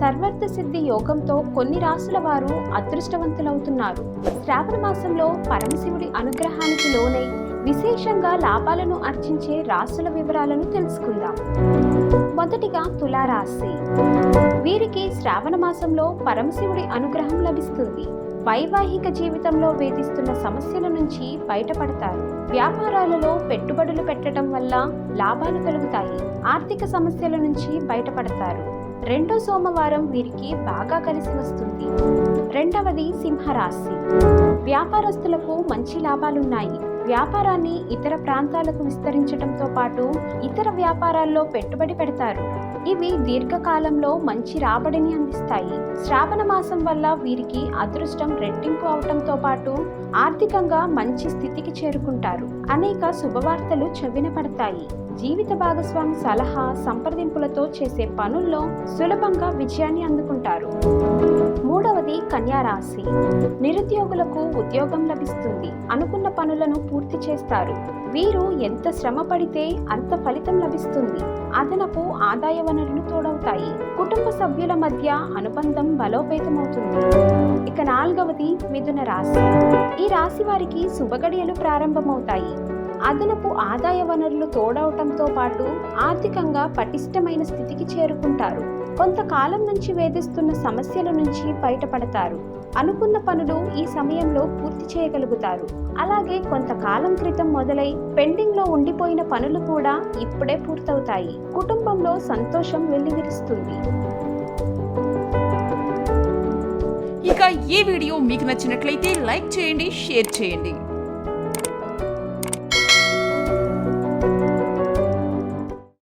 సర్వర్థ సిద్ధి యోగంతో కొన్ని రాసుల వారు అదృష్టవంతులవుతున్నారు. శ్రావణ మాసంలో పరమశివుడి అనుగ్రహానికి లోనై విశేషంగా లాభాలను అర్జించే రాసుల వివరాలను తెలుసుకుందాం. మొదటిగా తులారాశి. వీరికి శ్రావణ మాసంలో పరమశివుడి అనుగ్రహం లభిస్తుంది. వైవాహిక జీవితంలో వేధిస్తున్న సమస్యల నుంచి బయటపడతారు. వ్యాపారాలలో పెట్టుబడులు పెట్టడం వల్ల లాభాలు కలుగుతాయి. ఆర్థిక సమస్యల నుంచి బయటపడతారు. రెండో సోమవారం వీరికి బాగా కలిసి వస్తుంది. రెండవది సింహరాశి. వ్యాపారస్తులకు మంచి లాభాలున్నాయి. వ్యాపారాన్ని ఇతర ప్రాంతాలకు విస్తరించడంతో పాటు ఇతర వ్యాపారాల్లో పెట్టుబడి పెడతారు. ఇవి దీర్ఘకాలంలో మంచి రాబడిని అందిస్తాయి. శ్రావణ మాసం వల్ల వీరికి అదృష్టం రెట్టింపు అవటంతో పాటు ఆర్థికంగా మంచి స్థితికి చేరుకుంటారు. అనేక శుభవార్తలు చెవిన పడతాయి. జీవిత భాగస్వామి సలహా సంప్రదింపులతో చేసే పనుల్లో సులభంగా విజయాన్ని అందుకుంటారు. మూడవ రాశి నిరుద్యోగులకు ఉద్యోగం లభిస్తుంది. అనుకున్న పనులను పూర్తి చేస్తారు. వీరు ఎంత శ్రమ పడితే అంత ఫలితం లభిస్తుంది. అదనపు ఆదాయ వనరులు తోడవుతాయి. కుటుంబ సభ్యుల మధ్య అనుబంధం బలోపేతమవుతుంది. ఇక నాలుగవది మిథున రాశి. ఈ రాశి వారికి శుభగడియలు ప్రారంభమవుతాయి. అదనపు ఆదాయ వనరులు తోడవటంతో పాటు ఆర్థికంగా పటిష్టమైన స్థితికి చేరుకుంటారు. కొంతకాలం నుంచి వేధిస్తున్న సమస్యల నుంచి బయటపడతారు. అనుకున్న పనులు ఈ సమయంలో పూర్తి చేయగలుగుతారు. అలాగే కొంతకాలం క్రితం మొదలై పెండింగ్లో ఉండిపోయిన పనులు కూడా ఇప్పుడే పూర్తవుతాయి. కుటుంబంలో సంతోషం వెల్లివిరుస్తుంది. ఇక ఈ వీడియో మీకు నచ్చినట్లయితే లైక్ చేయండి షేర్ చేయండి.